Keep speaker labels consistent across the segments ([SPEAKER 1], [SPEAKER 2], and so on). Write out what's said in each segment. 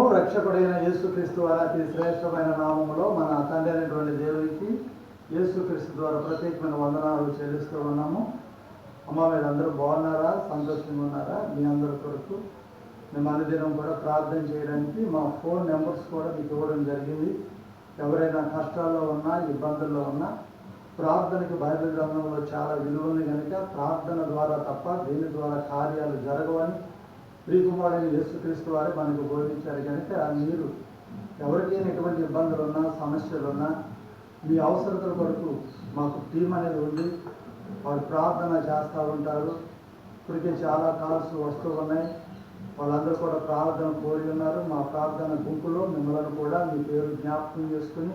[SPEAKER 1] ప్రభువును రక్షకుడైన యేసుక్రీస్తు వారి అతి శ్రేష్టమైన నామములో మన తండ్రి అయినటువంటి దేవునికి యేసుక్రీస్తు ద్వారా ప్రత్యేకమైన వందనాలు చెల్లిస్తూ ఉన్నాము. అమ్మ మీరు అందరూ బాగున్నారా? సంతోషంగా ఉన్నారా? మీ అందరి కొరకు మేము అనుదినం కూడా ప్రార్థన చేయడానికి మా ఫోన్ నెంబర్స్ కూడా మీకు ఇవ్వడం జరిగింది. ఎవరైనా కష్టాల్లో ఉన్నా ఇబ్బందుల్లో ఉన్నా ప్రార్థనకి బైబిల్ గ్రంథంలో చాలా విలువలు కనుక ప్రార్థన ద్వారా తప్ప దీని ద్వారా కార్యాలు జరగవని ప్రియకుమారుడు యేసుక్రీస్తు వారు మనకు బోధించారు కనుక మీరు ఎవరికైనా ఎటువంటి ఇబ్బందులు ఉన్నా సమస్యలు ఉన్నా మీ అవసరతల కొరకు మాకు టీం అనేది ఉంది. వారు ప్రార్థన చేస్తూ ఉంటారు. ఇప్పటికే చాలా కాల్స్ వస్తూ ఉన్నాయి. వాళ్ళందరూ కూడా ప్రార్థన కోరి ఉన్నారు. మా ప్రార్థన గుంపులో మిమ్మల్ని కూడా మీ పేరు జ్ఞాపకం చేసుకుని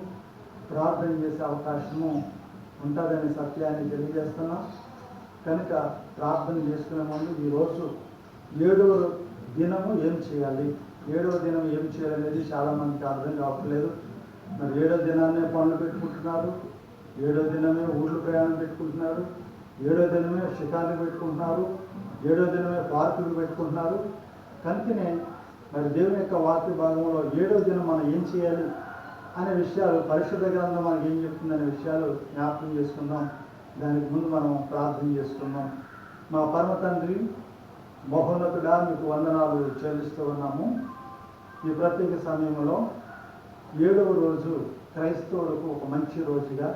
[SPEAKER 1] ప్రార్థన చేసే అవకాశము ఉంటుందనే సత్యాన్ని తెలియజేస్తున్నాం. కనుక ప్రార్థన చేసుకునే ముందు ఈరోజు ఏడవ దినము ఏం చేయాలి? ఏడవ దినం ఏం చేయాలనేది చాలామందికి అర్థం కావట్లేదు. మరి ఏడో దినాన్నే పనులు పెట్టుకుంటున్నారు. ఏడో దినమే ఊళ్ళు ప్రయాణం పెట్టుకుంటున్నారు. ఏడో దినమే శిఖాలు పెట్టుకుంటున్నారు. ఏడో దినమే పార్కులు పెట్టుకుంటున్నారు. కనుకనే మరి దేవుని యొక్క వాక్య భాగంలో ఏడో దినం మనం ఏం చేయాలి అనే విషయాలు పరిశుద్ధ గ్రంథం మనకి ఏం చెప్తుందనే విషయాలు జ్ఞాపకం చేసుకుందాం. దానికి ముందు మనం ప్రార్థన చేసుకుందాం. మా పరమ తండ్రి మహోన్నతుడా మీకు వందనాలు చెల్లిస్తూ ఉన్నాము. ఈ ప్రత్యేక సమయంలో ఏడవ రోజు క్రైస్తవులకు ఒక మంచి రోజుగా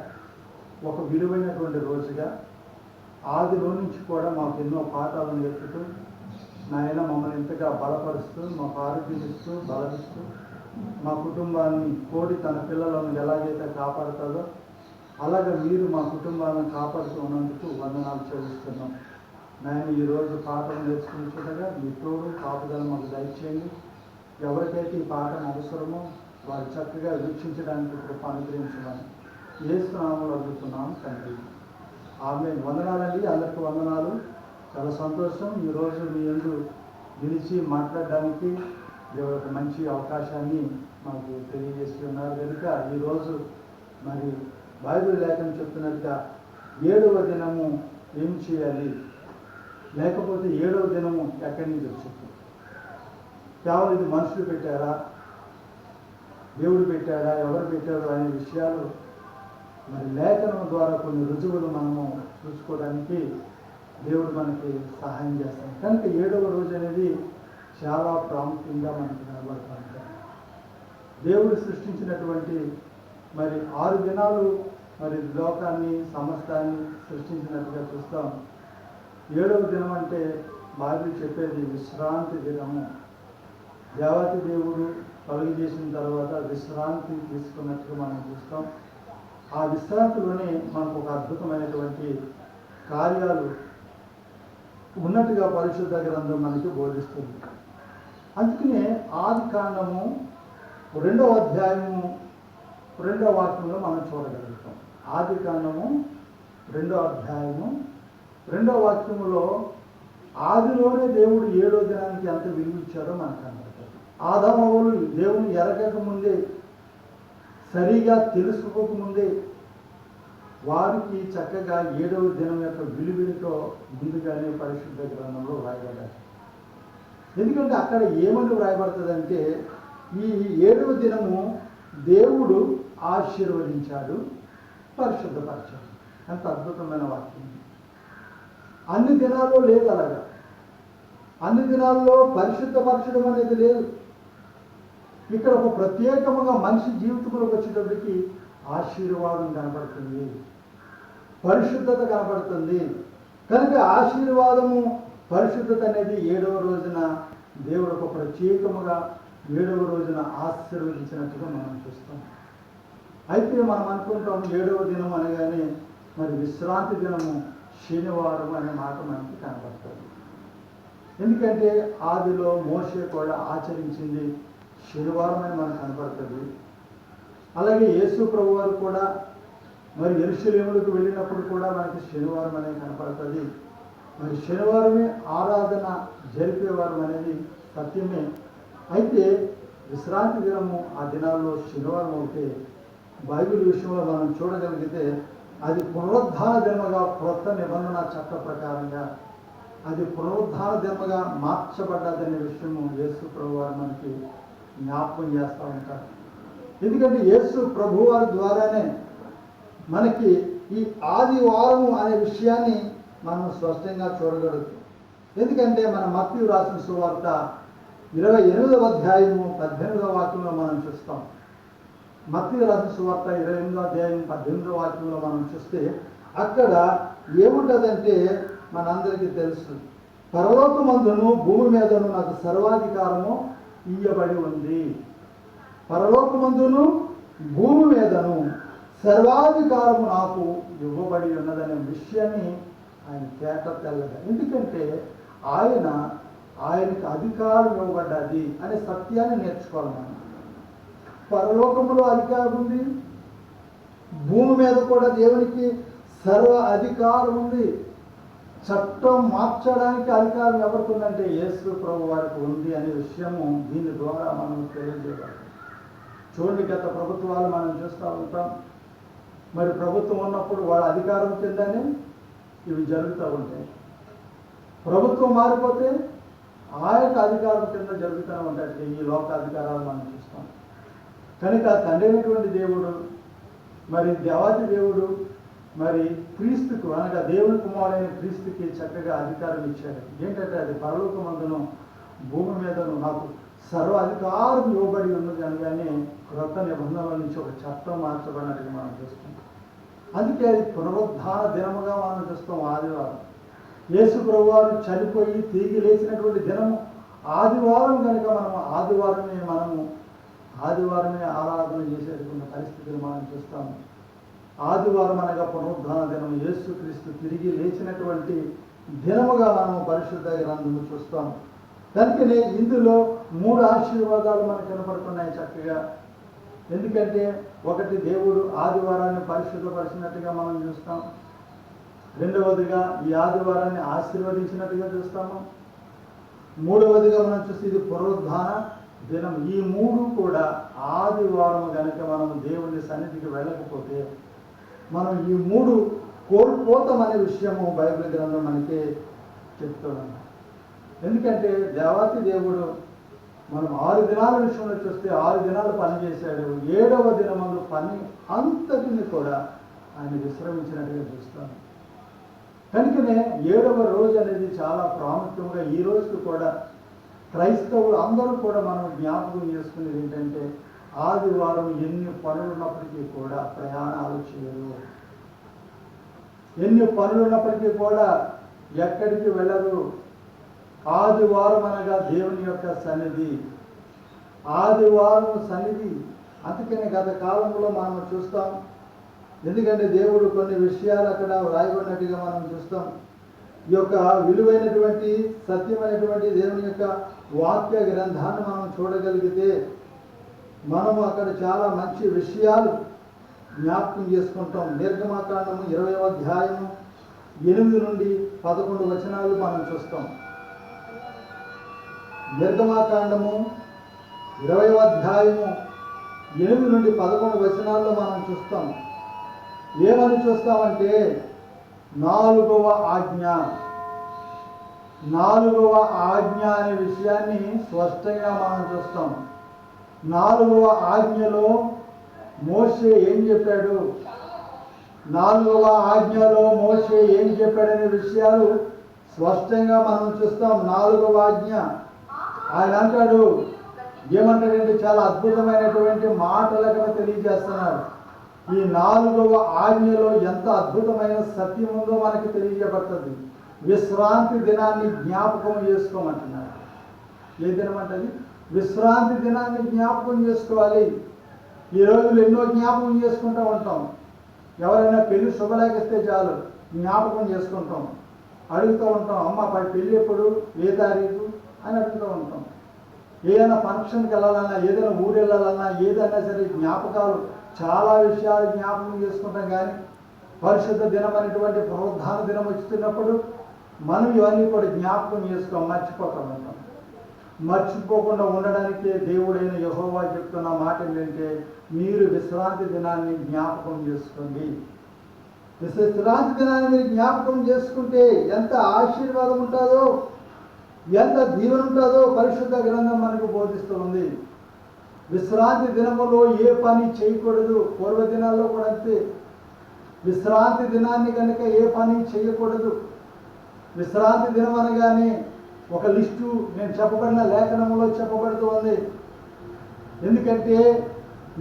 [SPEAKER 1] ఒక విలువైనటువంటి రోజుగా ఆదిలో నుంచి కూడా మాకు ఎన్నో పాఠాలను నేర్పుతూ నాయన మమ్మల్ని ఇంతగా బలపరుస్తూ మాకు ఆరోగ్యం ఇస్తూ బలమిస్తూ మా కుటుంబాన్ని కోడి తన పిల్లలను ఎలాగైతే కాపాడుతుందో అలాగే మీరు మా కుటుంబాలను కాపాడుతూ ఉన్నందుకు వందనాలు చెల్లిస్తున్నాం. నేను ఈరోజు పాఠం నేర్చుకుంటుండగా మీ తోడు కాపుదల మాకు దయచేయండి. ఎవరికైతే ఈ పాఠం అవసరమో వారు చక్కగా వీక్షించడానికి కృప అనుగ్రహించమని ఏ స్నామంలో అడుగుతున్నాం తండ్రి. ఆమె వందనాలండి. అందరికీ వందనాలు. చాలా సంతోషం ఈరోజు మీ ఎందు నిలిచి మాట్లాడడానికి దేవుడు ఒక మంచి అవకాశాన్ని మాకు తెలియజేసి ఉన్నారు కనుక ఈరోజు మరి బైబిల్ లేఖను చెప్తున్నట్టుగా ఏడవ దినము ఏం చేయాలి? లేకపోతే ఏడవ దినము ఎక్కడి నుంచి వచ్చింది? కేవలం ఇది మనుషులు పెట్టారా? దేవుడు పెట్టాడా? ఎవరు పెట్టారు? అనే విషయాలు మరి లేఖనం ద్వారా కొన్ని రుజువులు మనము చూసుకోవడానికి దేవుడు మనకి సహాయం చేస్తాడు. కనుక ఏడవ రోజు అనేది చాలా ప్రాముఖ్యంగా మనకి కనబడుతుంది. దేవుడు సృష్టించినటువంటి మరి ఆరు దినాలు మరి లోకాన్ని సమస్తాన్ని సృష్టించినట్టుగా చూస్తాం. ఏడవ దినం అంటే బైబిల్ చెప్పేది విశ్రాంతి దినము. దేవతి దేవుడు కలుగు చేసిన తర్వాత విశ్రాంతి తీసుకున్నట్టుగా మనం చూస్తాం. ఆ విశ్రాంతిలోనే మనకు ఒక అద్భుతమైనటువంటి కార్యాలు ఉన్నట్టుగా పరిశుద్ధ గ్రంథం మనకి బోధిస్తుంది. అందుకనే ఆది కాండము రెండవ అధ్యాయము రెండవ వాక్యంలో మనం చూడగలుగుతాం. ఆది కాండము రెండో అధ్యాయము రెండవ వాక్యములో ఆదిలోనే దేవుడు ఏడో దినానికి ఎంత విలువ ఇచ్చాడో మనకు కనబడతాడు ఆదామవులు దేవుని ఎరగక ముందే సరిగా తెలుసుకోకముందే వారికి చక్కగా ఏడవ దినం యొక్క విలువలతో ముందుగానే పరిశుద్ధ గ్రంథంలో వ్రాయబడ్డారు. ఎందుకంటే అక్కడ ఏమని వ్రాయబడుతుందంటే ఈ ఏడవ దినము దేవుడు ఆశీర్వదించాడు పరిశుద్ధపరిచాడు. ఎంత అద్భుతమైన వాక్యం. అన్ని దినాల్లో లేదు అలాగా. అన్ని దినాల్లో పరిశుద్ధపరచడం అనేది లేదు. ఇక్కడ ఒక ప్రత్యేకముగా మనిషి జీవితంలోకి వచ్చేటప్పటికి ఆశీర్వాదం కనపడుతుంది పరిశుద్ధత కనపడుతుంది కనుక ఆశీర్వాదము పరిశుద్ధత అనేది ఏడవ రోజున దేవుడు ఒక ప్రత్యేకముగా ఏడవ రోజున ఆశీర్వదించినట్టుగా మనం చూస్తాం. అయితే మనం అనుకుంటాం ఏడవ దినం అనగానే మరి విశ్రాంతి దినము శనివారం అనే మాట మనకి కనపడుతుంది ఎందుకంటే ఆదిలో మోసే కూడా ఆచరించింది శనివారం అని మనకు కనపడుతుంది అలాగే యేసు ప్రభు వారు కూడా మరి ఎరుశలేములకు వెళ్ళినప్పుడు కూడా మనకి శనివారం అనేది కనపడుతుంది మరి శనివారమే ఆరాధన జరిపేవారం అనేది సత్యమే. అయితే విశ్రాంతి దినము ఆ దినాల్లో శనివారం అయితే బైబిల్ విషయంలో మనం చూడగలిగితే అది పునరుద్ధాన దినముగా క్రొత్త నిబంధన చట్ట ప్రకారంగా అది పునరుద్ధాన దినముగా మార్చబడ్డదనే విషయము యేసు ప్రభు వారు మనకి జ్ఞాపకం చేస్తూ ఉంటారు. ఎందుకంటే యేసు ప్రభు వారి ద్వారానే మనకి ఈ ఆదివారం అనే విషయాన్ని మనం స్పష్టంగా చూడగలుగుతాం. ఎందుకంటే మన మత్తి రాసిన సువార్త ఇరవై ఎనిమిదవ అధ్యాయము పద్దెనిమిదవ వాక్యంలో మనం చూస్తాం. మత్తి రాసిన సువార్త ఇరవై ఎనిమిదో అధ్యాయం పద్దెనిమిదో వాక్యంలో మనం చూస్తే అక్కడ ఏముంటుందంటే మనందరికీ తెలుసు పరలోకమందును భూమి మీదను నాకు సర్వాధికారము ఇయ్యబడి ఉంది. పరలోకమందును భూమి మీదను సర్వాధికారము నాకు ఇవ్వబడి ఉన్నదనే విషయాన్ని ఆయన తేట తెల్లగా. ఎందుకంటే ఆయన ఆయనకి అధికారం ఇవ్వబడ్డది అనే సత్యాన్ని నేర్చుకోవాలి మనం. పరలోకములో అధికారం ఉంది. భూమి మీద కూడా దేవునికి సర్వ అధికారం ఉంది. చట్టం మార్చడానికి అధికారం ఎవరికి ఉందంటే యేసు ప్రభు వారికి ఉంది అనే విషయము దీని ద్వారా మనం తెలియజేయాలి. చూడండి గత ప్రభుత్వాలు మనం చూస్తూ ఉంటాం. మరి ప్రభుత్వం ఉన్నప్పుడు వాళ్ళ అధికారం కిందనే ఇవి జరుగుతూ ఉంటాయి. ప్రభుత్వం మారిపోతే ఆ యొక్క అధికారం కింద జరుగుతూ ఉంటాయి. ఈ లోక అధికారాలు మనం చూస్తాం. కనుక తండ్రైనటువంటి దేవుడు మరి దేవాది దేవుడు మరి క్రీస్తుకు అనగా దేవుని కుమారుడైన క్రీస్తుకి చక్కగా అధికారం ఇచ్చాడు. ఏంటంటే అది పరలోకమందును భూమి మీదను నాకు సర్వ అధికారం ఇవ్వబడి ఉన్నది అనగానే క్రొత్త నిబంధనల నుంచి ఒక చట్టం మార్చబడినట్టుగా మనం చూస్తున్నాం అందుకే అది పునరుద్ధార దినముగా మనం చూస్తాం ఆదివారం. యేసు ప్రభువారు చనిపోయి తిరిగి లేచినటువంటి దినము ఆదివారం కనుక మనం ఆదివారమే మనము ఆదివారమే ఆరాధన చేసేటువంటి పరిస్థితిని మనం చూస్తాము. ఆదివారం అనగా పునరుద్ధాన దినం యేసుక్రీస్తు తిరిగి లేచినటువంటి దినముగా మనం పరిశుద్ధ గ్రంథము చూస్తాము. కనుకనే ఇందులో మూడు ఆశీర్వాదాలు మనకు కనపడుతున్నాయి చక్కగా. ఎందుకంటే ఒకటి దేవుడు ఆదివారాన్ని పరిశుద్ధపరిచినట్టుగా మనం చూస్తాం. రెండవదిగా ఈ ఆదివారాన్ని ఆశీర్వదించినట్టుగా చూస్తాము. మూడవదిగా మనం చూస్తే ఇది పునరుద్ధాన. దినం ఈ మూడు కూడా ఆదివారం కనుక మనం దేవుని సన్నిధికి వెళ్ళకపోతే మనం ఈ మూడు కోల్పోతామనే విషయము బైబిల్ గ్రంథం మనకి చెప్తున్నాం ఎందుకంటే దేవాతి దేవుడు మనం ఆరు దినాల విషయంలో చూస్తే ఆరు దినాలు పని చేశాడు ఏడవ దినములు పని అంతటిని కూడా ఆయన విశ్రమించినట్టుగా చూస్తాను కనుకనే ఏడవ రోజు అనేది చాలా ప్రాముఖ్యంగా ఈ రోజుకు కూడా క్రైస్తవులు అందరూ కూడా మనం జ్ఞాపకం చేసుకునేది ఏంటంటే ఆదివారం ఎన్ని పనులు ఉన్నప్పటికీ కూడా ప్రయాణాలు చేయరు. ఎన్ని పనులు ఉన్నప్పటికీ కూడా ఎక్కడికి వెళ్ళరు. ఆదివారం అనగా దేవుని యొక్క సన్నిధి. ఆదివారం సన్నిధి అందుకనే గత కాలంలో మనం చూస్తాం. ఎందుకంటే దేవుడు కొన్ని విషయాలు అక్కడ వ్రాయబడినట్టుగా మనం చూస్తాం. ఈ యొక్క విలువైనటువంటి సత్యమైనటువంటి దేవుని యొక్క వాక్య గ్రంథాన్ని మనం చూడగలిగితే మనము అక్కడ చాలా మంచి విషయాలు జ్ఞాపకం చేసుకుంటాం. నిర్గమాకాండము ఇరవై అధ్యాయము ఎనిమిది నుండి పదకొండు వచనాలు మనం చూస్తాం. నిర్గమాకాండము ఇరవై అధ్యాయము ఎనిమిది నుండి పదకొండు వచనాల్లో మనం చూస్తాం. ఏమని చూస్తామంటే నాలుగవ ఆజ్ఞ. నాలుగవ ఆజ్ఞ అనే విషయాన్ని స్పష్టంగా మనం చూస్తాం. నాలుగవ ఆజ్ఞలో మోసే ఏం చెప్పాడు? నాలుగవ ఆజ్ఞలో మోసే ఏం చెప్పాడనే విషయాలు స్పష్టంగా మనం చూస్తాం. నాలుగవ ఆజ్ఞ. ఆయన అంటాడు ఏమంటాడంటే చాలా అద్భుతమైనటువంటి మాటలు అక్కడ తెలియజేస్తున్నారు. ఈ నాలుగవ ఆజ్ఞలో ఎంత అద్భుతమైన సత్యం ఉందో మనకి తెలియజేయబడుతుంది. విశ్రాంతి దినాన్ని జ్ఞాపకం చేసుకోమంటున్నారు. ఏ దినం అంటది విశ్రాంతి దినాన్ని జ్ఞాపకం చేసుకోవాలి. ఈ రోజులు ఎన్నో జ్ఞాపకం చేసుకుంటూ ఉంటాం. ఎవరైనా పెళ్ళి శుభలేఖిస్తే చాలు జ్ఞాపకం చేసుకుంటాం. అడుగుతూ ఉంటాం అమ్మ పై పెళ్ళి ఎప్పుడు? ఏ తారీఖు? అని అడుగుతూ ఉంటాం. ఏదైనా ఫంక్షన్కి వెళ్ళాలన్నా ఏదైనా ఊరు వెళ్ళాలన్నా ఏదైనా సరే జ్ఞాపకాలు చాలా విషయాలు జ్ఞాపకం చేసుకుంటాం కానీ పరిశుద్ధ దినం అనేటువంటి పునరుద్ధాన దినం వచ్చినప్పుడు మనం ఇవన్నీ కూడా జ్ఞాపకం చేసుకో మర్చిపోతాం ఉంటాం మర్చిపోకుండా ఉండడానికి దేవుడైన యహోవా చెప్తున్న మాట ఏంటంటే మీరు విశ్రాంతి దినాన్ని జ్ఞాపకం చేసుకోండి. విశ్రాంతి దినాన్ని మీరు జ్ఞాపకం చేసుకుంటే ఎంత ఆశీర్వాదం ఉంటుందో ఎంత దీవెన ఉంటుందో పరిశుద్ధ గ్రంథం మనకు బోధిస్తూ ఉంది విశ్రాంతి దినములో ఏ పని చేయకూడదు పూర్వ దినాల్లో కూడా అంతే. విశ్రాంతి దినాన్ని కనుక ఏ పని చేయకూడదు విశ్రాంతి దినం అనగానే ఒక లిస్టు నేను చెప్పబడిన లేఖనంలో చెప్పబడుతూ ఉంది. ఎందుకంటే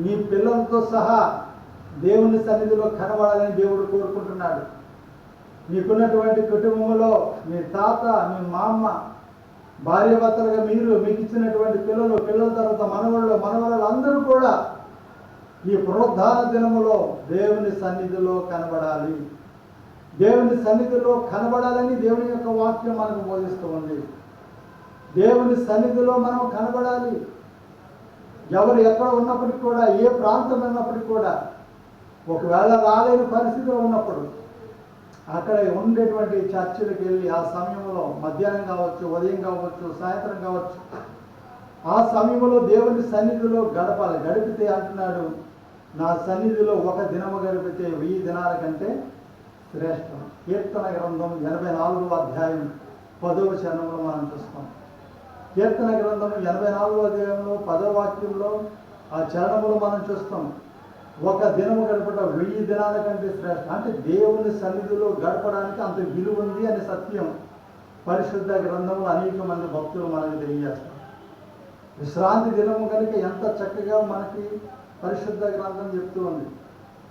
[SPEAKER 1] మీ పిల్లలతో సహా దేవుని సన్నిధిలో కనబడాలని దేవుడు కోరుకుంటున్నాడు. మీకున్నటువంటి కుటుంబంలో మీ తాత మీ మామ భార్యాభర్తలుగా మీరు మీకు ఇచ్చినటువంటి పిల్లలు పిల్లల తర్వాత మనవళ్ళు మనవరాలు అందరూ కూడా ఈ పునరుద్ధార దినములో దేవుని సన్నిధిలో కనబడాలి. దేవుని సన్నిధిలో కనబడాలని దేవుని యొక్క వాక్యం మనకు బోధిస్తూ ఉంది. దేవుని సన్నిధిలో మనం కనబడాలి. ఎవరు ఎక్కడ ఉన్నప్పటికి కూడా ఏ ప్రాంతం ఉన్నప్పటికి కూడా ఒకవేళ రాలేని పరిస్థితిలో ఉన్నప్పుడు అక్కడ ఉండేటువంటి చర్చిలకు వెళ్ళి ఆ సమయంలో మధ్యాహ్నం కావచ్చు ఉదయం కావచ్చు సాయంత్రం కావచ్చు ఆ సమయంలో దేవుని సన్నిధిలో గడపాలి. గడిపితే అంటున్నాడు నా సన్నిధిలో ఒక దినము గడిపితే వెయ్యి దినాల కంటే శ్రేష్టం కీర్తన గ్రంథం ఎనభై నాలుగో అధ్యాయం పదవ చరణంలో మనం చూస్తాం. కీర్తన గ్రంథం ఎనభై నాలుగో అధ్యాయంలో పదవ వాక్యంలో ఆ చరణంలో మనం చూస్తాం. ఒక దినము గడపడం వెయ్యి దినాల కంటే శ్రేష్టం అంటే దేవుని సన్నిధిలో గడపడానికి అంత విలువ ఉంది అనే సత్యం. పరిశుద్ధ గ్రంథంలో అనేక మంది భక్తులు మనకు తెలియజేస్తారు. విశ్రాంతి దినము కనుక ఎంత చక్కగా మనకి పరిశుద్ధ గ్రంథం చెప్తూ ఉంది.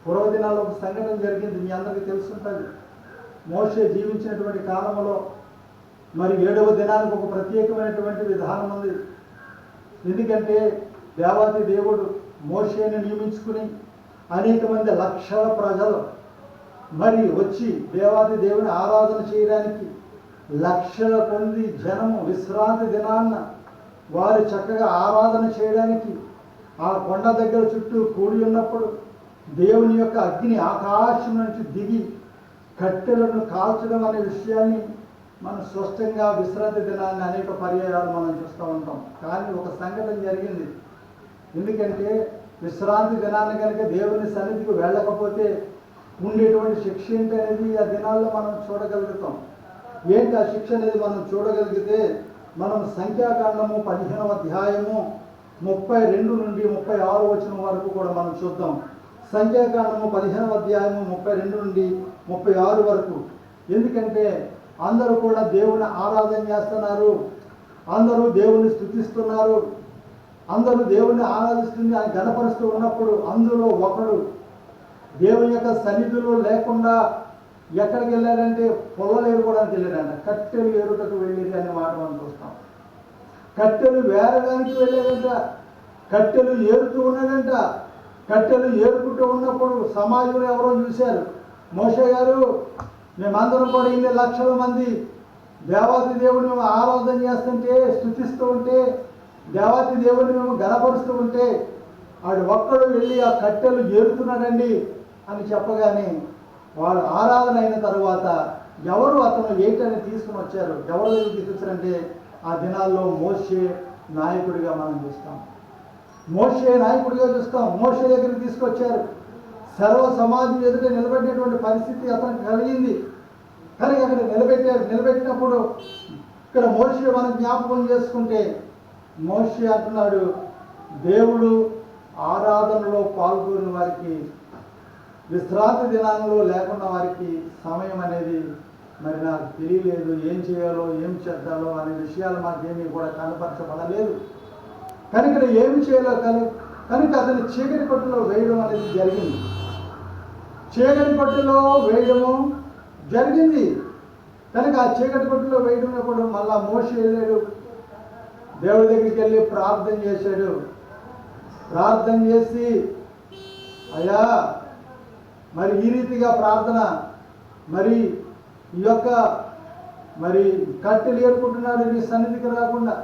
[SPEAKER 1] పూర్వదినాల్లో ఒక సంఘటన జరిగింది మీ అందరికీ తెలుసుంటుంది. మోసే జీవించినటువంటి కాలంలో మరి ఏడవ దినానికి ఒక ప్రత్యేకమైనటువంటి విధానం ఉంది. ఎందుకంటే దేవాది దేవుడు మోషేని నియమించుకుని అనేక మంది లక్షల ప్రజలు మరి వచ్చి దేవాది దేవుని ఆరాధన చేయడానికి లక్షల మంది జనము విశ్రాంతి దినాన్న వారు చక్కగా ఆరాధన చేయడానికి ఆ కొండ దగ్గర చుట్టూ కూడి ఉన్నప్పుడు దేవుని యొక్క అగ్ని ఆకాశం నుంచి దిగి కట్టెలను కాల్చడం అనే విషయాన్ని మనం స్పష్టంగా విశ్రాంతి దినాన్ని అనేక పర్యాయాలు మనం చూస్తూ ఉంటాం. కానీ ఒక సంఘటన జరిగింది. ఎందుకంటే విశ్రాంతి దినాన్ని కనుక దేవుని సన్నిధికి వెళ్ళకపోతే ఉండేటువంటి శిక్ష ఏంటి అనేది ఆ దినాల్లో మనం చూడగలుగుతాం. ఏంటి ఆ శిక్ష అనేది మనం చూడగలిగితే మనం సంఖ్యాకాండము పదిహేనవ అధ్యాయము ముప్పై రెండు నుండి ముప్పై ఆరు వచనం వరకు కూడా మనం చూద్దాం. సంఖ్యాకాండము పదిహేనవ అధ్యాయము ముప్పై రెండు నుండి ముప్పై ఆరు వరకు. ఎందుకంటే అందరూ కూడా దేవుని ఆరాధన చేస్తున్నారు. అందరూ దేవుని స్థుతిస్తున్నారు. అందరూ దేవుణ్ణి ఆరాధిస్తుంది ఆయన గణపరుస్తూ ఉన్నప్పుడు అందులో ఒకడు దేవుని యొక్క సన్నిధిలో లేకుండా ఎక్కడికి వెళ్ళాడంటే పొలాలు ఏరుకోవడానికి వెళ్ళాడంట. కట్టెలు ఏరుటకు వెళ్ళేది అనే మాట మనం చూస్తాం. కట్టెలు వేరడానికి వెళ్ళాడంట కట్టెలు ఏరుతూ ఉన్నాడంట. కట్టెలు ఏరుకుంటూ ఉన్నప్పుడు సమాజంలో ఎవరో చూశారు. మోషే గారు మేమందరం కూడా ఇన్ని లక్షల మంది దేవాతి దేవుడిని మేము ఆరాధన చేస్తుంటే స్థుతిస్తూ ఉంటే దేవాతి దేవుడిని మేము ఉంటే వాడు ఒక్కడు వెళ్ళి ఆ కట్టెలు ఏరుతున్నాడండి అని చెప్పగానే వాళ్ళు ఆరాధన అయిన తర్వాత ఎవరు అతను ఏంటని తీసుకుని వచ్చారు? ఎవరు దగ్గర తీసుకొచ్చారంటే ఆ దినాల్లో మోషే నాయకుడిగా మనం చూస్తాం. మోషే నాయకుడిగా చూస్తాం. మోషే దగ్గరికి తీసుకొచ్చారు. సర్వ సమాజం ఎదుట నిలబెట్టేటువంటి పరిస్థితి అతనికి కలిగింది. కానీ అక్కడ నిలబెట్టారు నిలబెట్టినప్పుడు ఇక్కడ మోషే మనం జ్ఞాపకం చేసుకుంటే మోషే అంటున్నాడు దేవుడు ఆరాధనలో పాల్గొని వారికి విశ్రాంతి దినాల్లో లేకుండా వారికి సమయం అనేది మరి నాకు తెలియలేదు. ఏం చేయాలో ఏం చేద్దాలో అనే విషయాలు మాకేమీ కూడా కనపరచబడలేదు. కనుక ఇక్కడ ఏమి చేయాలో కను కనుక అతను చీకటి పట్టులో వేయడం అనేది జరిగింది. చీకటి పట్టులో వేయడము జరిగింది. కనుక ఆ చీకటి పట్టులో వేయడమైనప్పుడు మళ్ళా మోషి వెళ్ళాడు. దేవుడి దగ్గరికి వెళ్ళి ప్రార్థన చేశాడు. ప్రార్థన చేసి అయ్యా మరి ఈ రీతిగా ప్రార్థన మరి ఈ యొక్క మరి కట్టెలు ఏరుకుంటున్నాడు నీ సన్నిధికి రాకుండా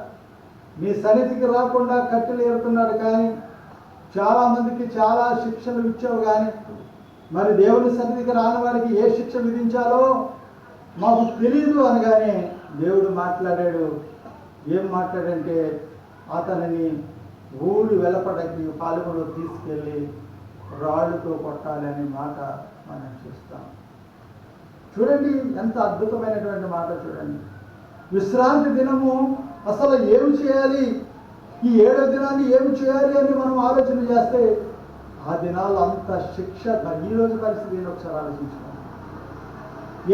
[SPEAKER 1] మీ సన్నిధికి రాకుండా కట్టెలు ఏరుతున్నాడు కానీ చాలామందికి చాలా శిక్షలు ఇచ్చావు కానీ మరి దేవుని సన్నిధికి రాని వారికి ఏ శిక్ష విధించాలో మాకు తెలియదు అనగానే దేవుడు మాట్లాడాడు. ఏం మాట్లాడంటే అతనిని ఊరి వెలపడకి పాలకులో తీసుకెళ్ళి రాళ్ళుతో కొట్టాలి అనే మాట మనం చూస్తాం. చూడండి ఎంత అద్భుతమైనటువంటి మాట చూడండి. విశ్రాంతి దినము అసలు ఏమి చేయాలి? ఈ ఏడో దినాన్ని ఏమి చేయాలి అని మనం ఆలోచన చేస్తే ఆ దినాలు అంత శిక్ష ఈరోజు రోజు పరిస్థితి నేను ఒకసారి ఆలోచించుకోండి.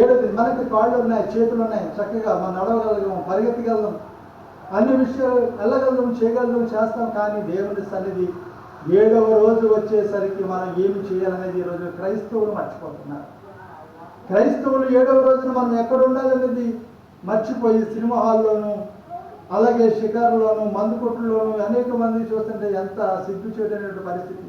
[SPEAKER 1] ఏడో దినం మనకి కాళ్ళు ఉన్నాయి చేతులు ఉన్నాయి చక్కగా మనం నడవగలగం పరిగెత్తగలం అన్ని విషయాలు వెళ్ళగలం చేయగలం చేస్తాం కానీ దేవుని సన్నిధి ఏడవ రోజు వచ్చేసరికి మనం ఏమి చేయాలనేది ఈరోజు క్రైస్తవులు మర్చిపోతున్నారు. క్రైస్తవులు ఏడవ రోజున మనం ఎక్కడ ఉండాలనేది మర్చిపోయి సినిమా హాల్లోనూ అలాగే షికారులోను మందు కొట్టుల్లోనూ అనేక మంది చూస్తుంటే ఎంత సిగ్గు చేయలేనటువంటి పరిస్థితి.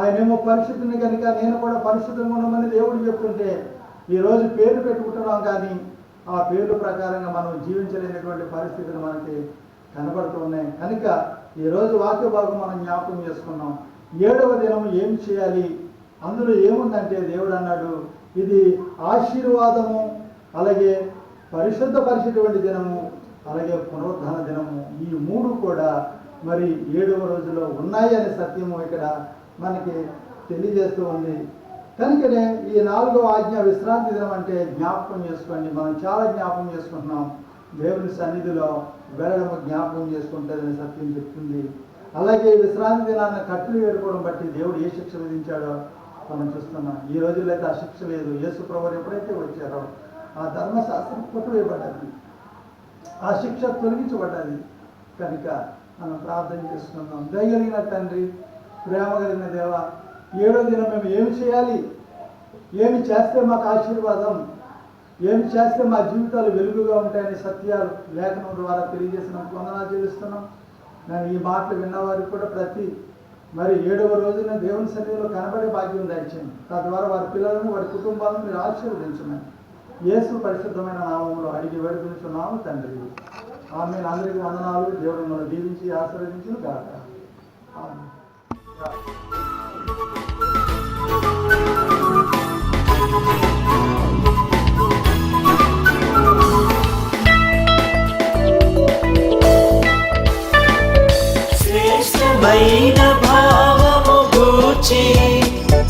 [SPEAKER 1] ఆయనేమో పరిశుద్ధిని కనుక నేను కూడా పరిశుద్ధంగా ఉండమని దేవుడు చెప్తుంటే ఈరోజు పేర్లు పెట్టుకుంటున్నాం కానీ ఆ పేర్లు ప్రకారంగా మనం జీవించలేనటువంటి పరిస్థితులు మనకి కనబడుతూ ఉన్నాయి. కనుక ఈరోజు వాక్య భాగం మనం జ్ఞాపకం చేసుకున్నాం. ఏడవ దినం ఏం చేయాలి? అందులో ఏముందంటే దేవుడు అన్నాడు ఇది ఆశీర్వాదము అలాగే పరిశుద్ధపరిచేటువంటి దినము. అలాగే పునరుద్ధరణ దినము ఈ మూడు కూడా మరి ఏడవ రోజులో ఉన్నాయి అనే సత్యము ఇక్కడ మనకి తెలియజేస్తూ ఉంది. కనుకనే ఈ నాలుగో ఆజ్ఞ విశ్రాంతి దినం అంటే జ్ఞాపకం చేసుకోండి. మనం చాలా జ్ఞాపకం చేసుకుంటున్నాం. దేవుని సన్నిధిలో వెళ్ళడం జ్ఞాపకం చేసుకుంటుందని సత్యం చెప్తుంది. అలాగే విశ్రాంతి దినాన్ని కట్టులు వేడుకోవడం బట్టి దేవుడు ఏ శిక్ష విధించాడో మనం చూస్తున్నాం. ఈ రోజుల్లో అయితే ఆ శిక్ష లేదు. యేసు ప్రభు ఎప్పుడైతే వచ్చారో ఆ ధర్మశాస్త్రం కొట్టువేయబడ్డది ఆ శిక్ష తొలగించబడ్డది. కనుక మనం ప్రార్థన చేసుకుందాం. దయగలిగిన తండ్రి ప్రేమ కలిగిన దేవ ఏడో దినం మేము ఏమి చేయాలి? ఏమి చేస్తే మాకు ఆశీర్వాదం? ఏమి చేస్తే మా జీవితాలు వెలుగుగా ఉంటాయని సత్యాలు లేఖనం ద్వారా తెలియజేసిన వందనా చెల్లిస్తున్నాం. నేను ఈ మాటలు విన్నవారికి కూడా ప్రతి మరి ఏడవ రోజున దేవుని సన్నిధిలో కనబడే భాగ్యం దయచేయండి. తద్వారా వారి పిల్లలను వారి కుటుంబాలను మీరు ఆశీర్వదించమని. యేసు పరిశుద్ధమైన నామంలో అడిగి వేడుకుంటున్నాము తండ్రి. ఆమె అందరికీ వందనాలు. దేవుడు మనం దీవించి ఆశీర్వదించిన గాక. ఆమేన్.
[SPEAKER 2] శ్రేష్టమైన భావము గూచి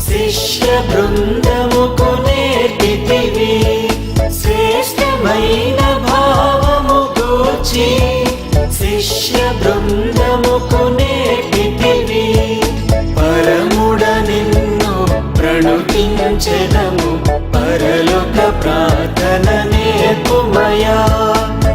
[SPEAKER 2] శిష్య బృందము శిష్య బృందముకు నేటివి పరముడ నిన్ను ప్రణుతించెదము పరలోక ప్రార్థన నేర్పుమయా